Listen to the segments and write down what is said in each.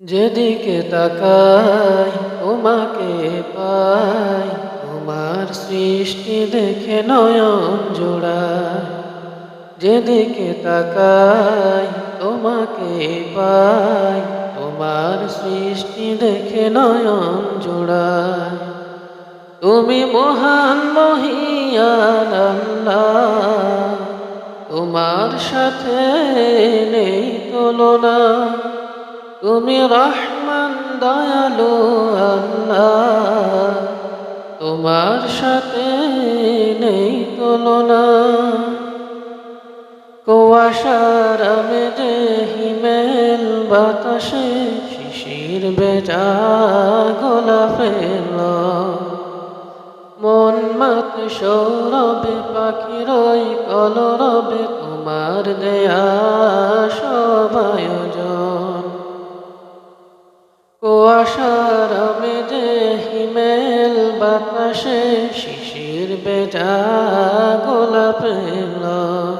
যেদিকে তাকাই, তোমাকে পাই। তোমার সৃষ্টি দেখে নয়ন জোড়ায়। যেদিকে তাকাই, তোমাকে পাই। তোমার সৃষ্টি দেখে নয়ন জোড়ায়। তুমি মহান মহিয়ান তোমার সাথে নেই তুলনা। তুমি রহমান, দয়ালু আল্লাহ তোমার সাথে নেই তুলনা কুয়াশার আমেজে হিমেল বাতাসে শিশির বেজা গোলাপের। মন মাত সৌরবে পাখিরই কলরবে, তোমার দেয়া সব কুয়াশার আমেজে হিমেল বাতাসে শিশির বেজা গোলাপের রং।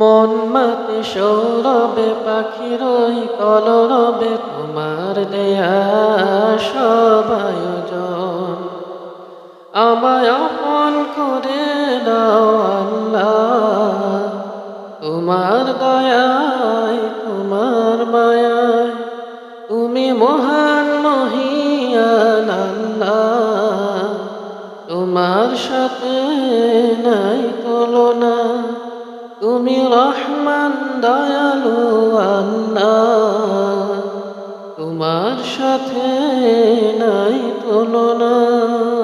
মন মাতে সৌরবে পাখিরই কলরবে, তোমার দেয়া সব আয়োজন আমায় আপন করে দাও আল্লাহ, তোমার দয়ায়, তোমার মায়ায় তুমি আল্লাহ তোমার সাথে নাই তুলনা। তুমি রহমান দয়ালু আল্লাহ। তোমার সাথে নাই তুলনা।